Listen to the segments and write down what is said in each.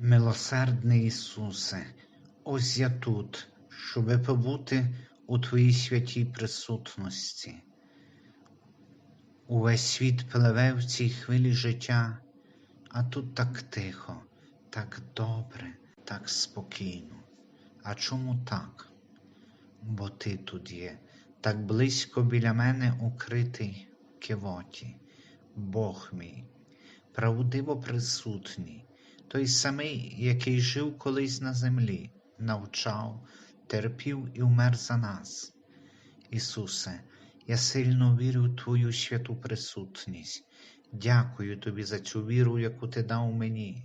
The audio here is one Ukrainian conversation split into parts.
Милосердний Ісусе, ось я тут, щоби побути у Твоїй святій присутності. Увесь світ пливе в цій хвилі життя, а тут так тихо, так добре, так спокійно. А чому так? Бо ти тут є, так близько біля мене укритий кивоті, Бог мій, правдиво присутній, той самий, який жив колись на землі, навчав, терпів і вмер за нас. Ісусе, я сильно вірю в Твою святу присутність. Дякую Тобі за цю віру, яку Ти дав мені.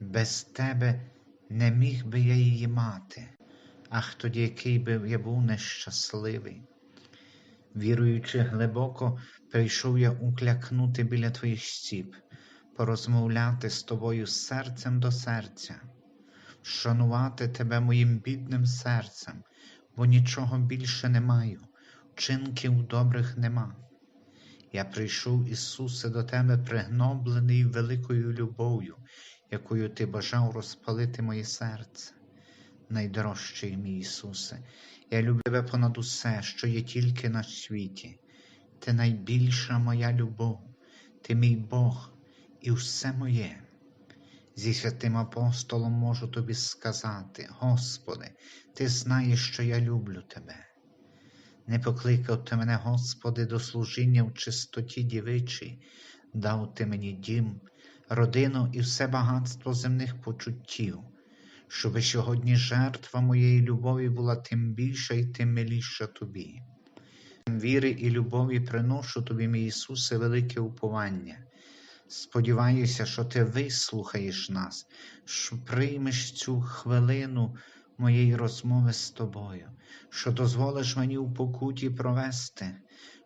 Без Тебе не міг би я її мати, ах тоді, який би я був нещасливий. Віруючи глибоко, прийшов я уклякнути біля Твоїх стіп, порозмовляти з Тобою серцем до серця, шанувати Тебе моїм бідним серцем, бо нічого більше не маю, вчинків добрих нема. Я прийшов, Ісусе, до Тебе пригноблений великою любов'ю, якою Ти бажав розпалити моє серце. Найдорожчий мій Ісусе, я люблю Тебе понад усе, що є тільки на світі. Ти найбільша моя любов, Ти мій Бог і все моє. Зі святим апостолом можу тобі сказати, Господи, Ти знаєш, що я люблю Тебе. Не покликав ти мене, Господи, до служіння в чистоті дівичій, дав ти мені дім, родину і все багатство земних почуттів, щоби сьогодні жертва моєї любові була тим більша і тим миліша тобі. Віри і любові приношу тобі, мій Ісусе, велике уповання. Сподіваюся, що ти вислухаєш нас, що приймеш цю хвилину моєї розмови з тобою, що дозволиш мені у покуті провести,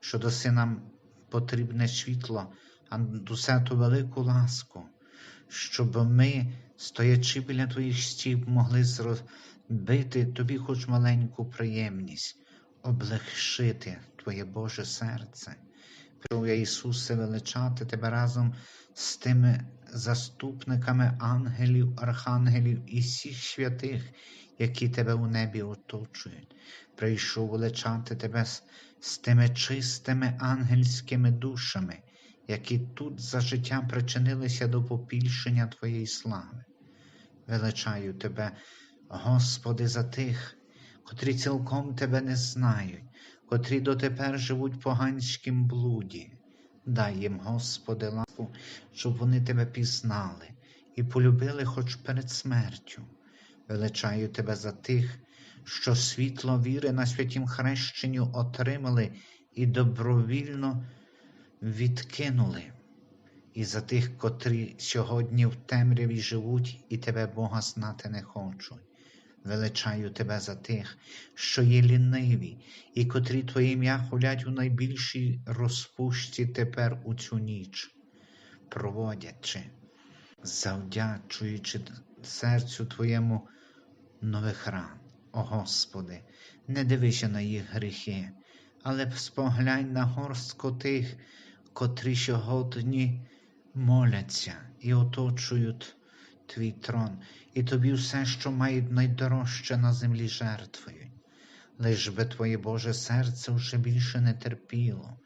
що даси нам потрібне світло, а дусе ту велику ласку, щоб ми, стоячи біля твоїх стіп, могли зробити тобі хоч маленьку приємність, облегшити Твоє Боже серце. Я, Ісусе, величати Тебе разом з тими заступниками ангелів, архангелів і всіх святих, які Тебе у небі оточують. Прийшов величати Тебе з тими чистими ангельськими душами, які тут за життя причинилися до попільшення Твоєї слави. Величаю Тебе, Господи, за тих, котрі цілком Тебе не знають, котрі дотепер живуть в поганськім блуді. Дай їм, Господи, ласку, щоб вони Тебе пізнали і полюбили хоч перед смертю. Величаю Тебе за тих, що світло віри на святім хрещенню отримали і добровільно відкинули, і за тих, котрі сьогодні в темряві живуть і Тебе, Бога, знати не хочуть. Величаю Тебе за тих, що є ліниві, і котрі Твоє ім'я хулять у найбільшій розпущі тепер у цю ніч, проводячи, завдячуючи серцю Твоєму нових ран. О Господи, не дивися на їх гріхи, але споглянь на горстку тих, котрі сьогодні моляться і оточують Твій трон, і тобі все, що мають найдорожче на землі жертвою. Лиш би Твоє Боже серце вже більше не терпіло,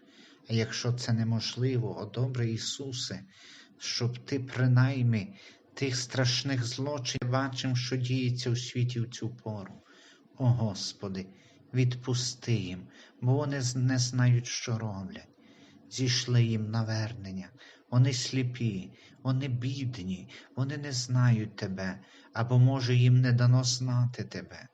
а якщо це неможливо, о добре Ісусе, щоб Ти принаймні тих страшних злочин бачив, що діється у світі в цю пору. О Господи, відпусти їм, бо вони не знають, що роблять. Зійшли їм навернення, вони сліпі, вони бідні, вони не знають Тебе, або, може, їм не дано знати Тебе.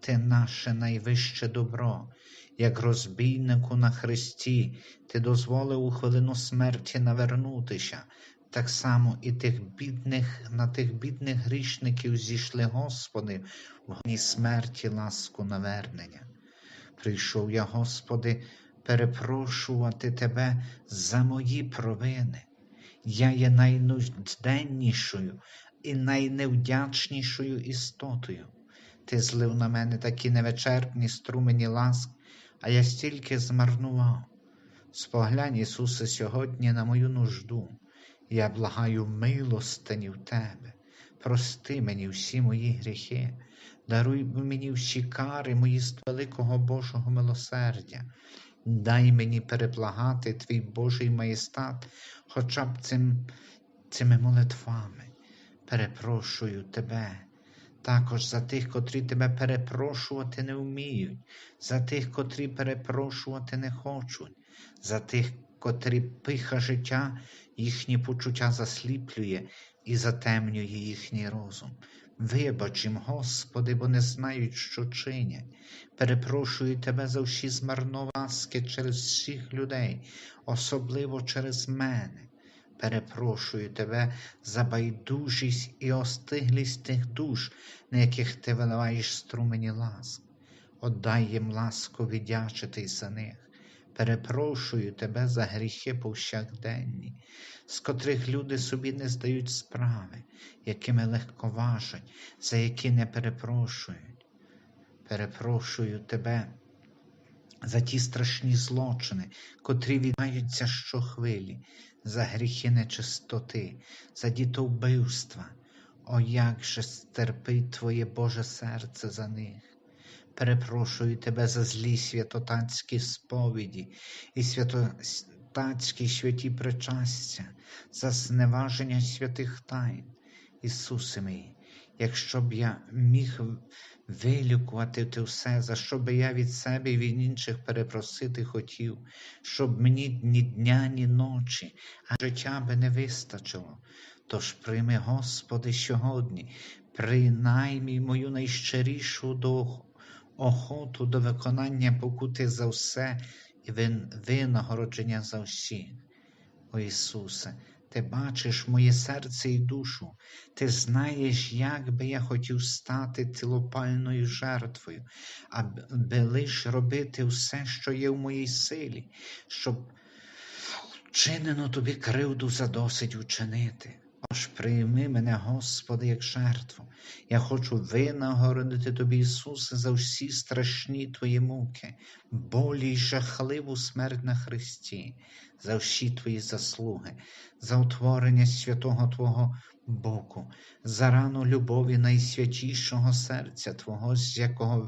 Ти наше найвище добро, як розбійнику на хресті, Ти дозволив у хвилину смерті навернутися, так само і тих бідних, на тих бідних грішників зійшли, Господи, в гні смерті ласку навернення. Прийшов я, Господи, перепрошувати Тебе за мої провини. Я є найнуденнішою і найневдячнішою істотою. Ти злив на мене такі невичерпні струмені ласк, а я стільки змарнував. Споглянь, Ісусе, сьогодні на мою нужду. Я благаю милостині в Тебе. прости мені всі мої гріхи, даруй мені всі кари мої з великого Божого милосердя. Дай мені переплагати твій Божий маєстат хоча б цим, цими молитвами. Перепрошую тебе. Також за тих, котрі тебе перепрошувати не вміють, за тих, котрі перепрошувати не хочуть, за тих, котрі пиха життя, їхні почуття засліплює і затемнює їхній розум. Вибач їм, Господи, бо не знають, що чинять. Перепрошую Тебе за всі змарновані ласки через всіх людей, особливо через мене. Перепрошую Тебе за байдужість і остиглість тих душ, на яких Ти виливаєш струмені ласк. Отдай їм ласку віддячити за них. Перепрошую Тебе за гріхи повсякденні, з котрих люди собі не здають справи, якими легковажать, за які не перепрошують. Перепрошую Тебе за ті страшні злочини, котрі відбуваються щохвилі, за гріхи нечистоти, за дітовбивства. О, як же стерпить Твоє Боже серце за них. Перепрошую тебе за злі святотатські сповіді і святотатські святі причастя, за зневаження святих тайн. Ісусе мій, якщо б я міг вилікувати те все, за що би я від себе і від інших перепросити хотів, щоб мені ні дня, ні ночі, а життя би не вистачило. Тож прийми, Господи, сьогодні, принаймні мою найщирішу до охоту до виконання покути за все і винагородження за всіх. О Ісусе, Ти бачиш моє серце і душу, Ти знаєш, як би я хотів стати цілопальною жертвою, аби лиш робити все, що є в моїй силі, щоб вчинено тобі кривду задосить учинити. Ож прийми мене, Господи, як жертву. Я хочу винагородити Тобі, Ісусе, за всі страшні Твої муки, болі й жахливу смерть на Христі, за всі Твої заслуги, за утворення святого Твого Боку, за рану любові найсвятішого серця Твого, з якого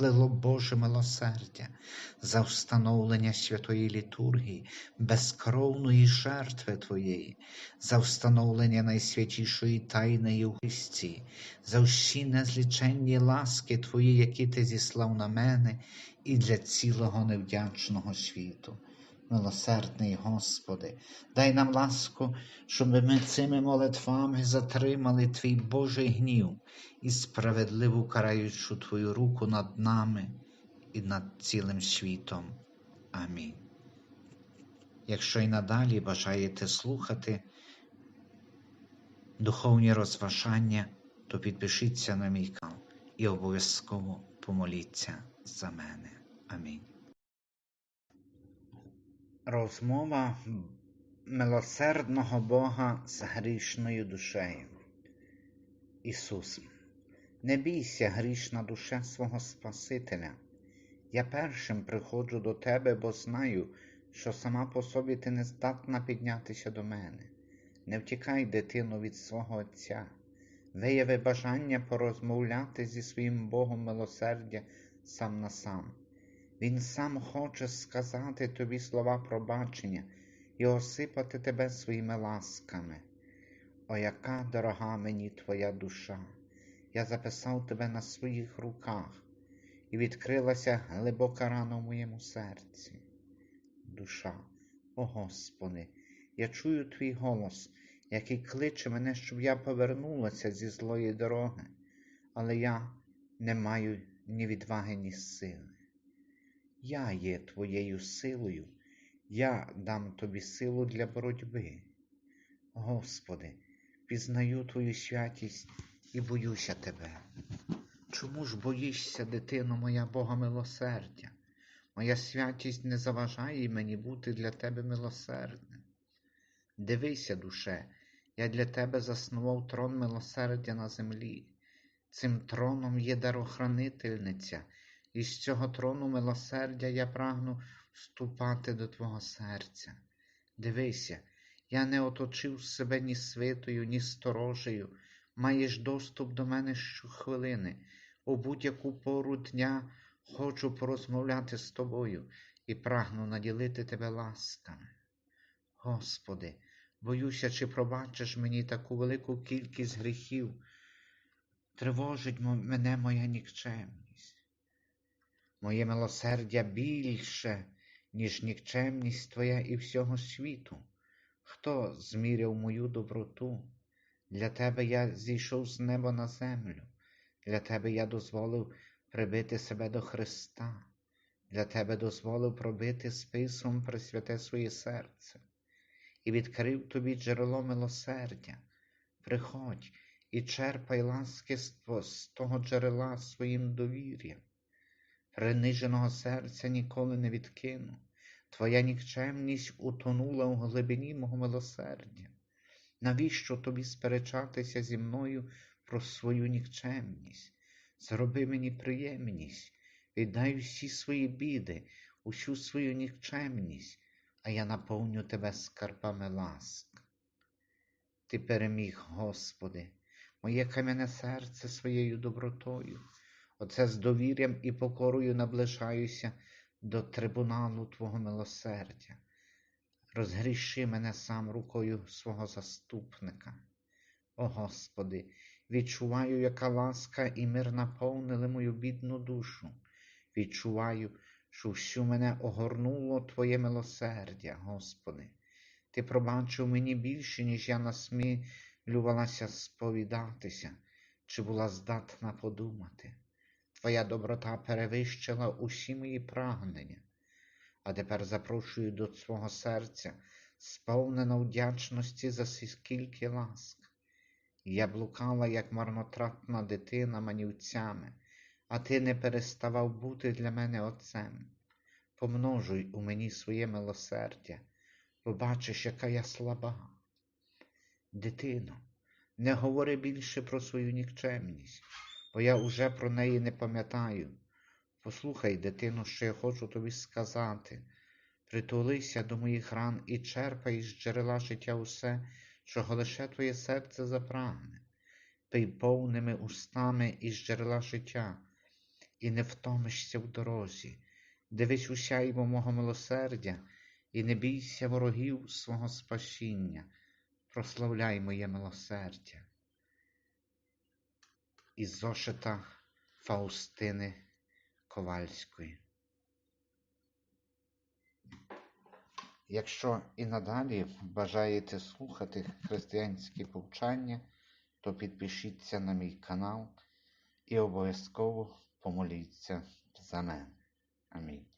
виплило Боже милосердя, за встановлення святої літургії, безкровної жертви Твоєї, за встановлення найсвятішої тайни Христі, за всі незліченні ласки Твої, які Ти зіслав на мене і для цілого невдячного світу. Милосердний Господи, дай нам ласку, щоб ми цими молитвами затримали Твій Божий гнів і справедливу караючу Твою руку над нами і над цілим світом. Амінь. Якщо й надалі бажаєте слухати духовні розважання, то підпишіться на мій канал і обов'язково помоліться за мене. Амінь. Розмова милосердного Бога з грішною душею. Ісус, не бійся, грішна душа свого Спасителя. Я першим приходжу до тебе, бо знаю, що сама по собі ти не здатна піднятися до мене. Не втікай, дитину, від свого Отця, вияви бажання порозмовляти зі своїм Богом милосердя сам на сам. Він сам хоче сказати тобі слова пробачення і осипати тебе своїми ласками. О, яка дорога мені твоя душа! Я записав тебе на своїх руках, і відкрилася глибока рана в моєму серці. Душа, о Господи, я чую твій голос, який кличе мене, щоб я повернулася зі злої дороги, але я не маю ні відваги, ні сили. Я є твоєю силою, я дам тобі силу для боротьби. Господи, пізнаю Твою святість і боюся Тебе. Чому ж боїшся, дитино моя Бога милосердя? Моя святість не заважає мені бути для Тебе милосердним. Дивися, душе, я для Тебе заснував трон милосердя на землі. Цим троном є дарохранительниця. І з цього трону милосердя я прагну вступати до Твого серця. Дивися, я не оточив себе ні свитою, ні сторожею, маєш доступ до мене щохвилини. У будь-яку пору дня хочу порозмовляти з тобою і прагну наділити тебе ласками. Господи, боюся, чи пробачиш мені таку велику кількість гріхів. Тривожить мене моя нікчемність. Моє милосердя більше, ніж нікчемність Твоя і всього світу. Хто зміряв мою доброту? Для тебе я зійшов з неба на землю, для тебе я дозволив прибити себе до Христа, для тебе дозволив пробити списом присвяте своє серце і відкрив тобі джерело милосердя. Приходь і черпай ласки з того джерела своїм довір'ям. Приниженого серця ніколи не відкину. Твоя нікчемність утонула у глибині мого милосердя. Навіщо тобі сперечатися зі мною про свою нікчемність? Зроби мені приємність, віддай усі свої біди, усю свою нікчемність, а я наповню тебе скарбами ласк. Ти переміг, Господи, моє кам'яне серце своєю добротою. Оце з довір'ям і покорою наближаюся до трибуналу Твого милосердя. Розгріши мене сам рукою свого заступника. О Господи, відчуваю, яка ласка і мир наповнили мою бідну душу. Відчуваю, що всю мене огорнуло Твоє милосердя, Господи. Ти пробачив мені більше, ніж я насмілювалася сповідатися, чи була здатна подумати. Твоя доброта перевищила усі мої прагнення, а тепер запрошую до свого серця, сповнена вдячності за скільки ласк. Я блукала, як марнотратна дитина манівцями, а ти не переставав бути для мене отцем. Помножуй у мені своє милосердя, побачиш, яка я слаба. Дитино, не говори більше про свою нікчемність, бо я уже про неї не пам'ятаю. Послухай, дитино, що я хочу тобі сказати. Притулися до моїх ран і черпай із джерела життя усе, чого лише твоє серце запрагне. Пий повними устами із джерела життя, і не втомишся в дорозі. Дивись усяймо мого милосердя, і не бійся ворогів свого спасіння. Прославляй моє милосердя. Із зошита Фаустини Ковальської. Якщо і надалі бажаєте слухати християнські повчання, то підпишіться на мій канал і обов'язково помоліться за мене. Амінь.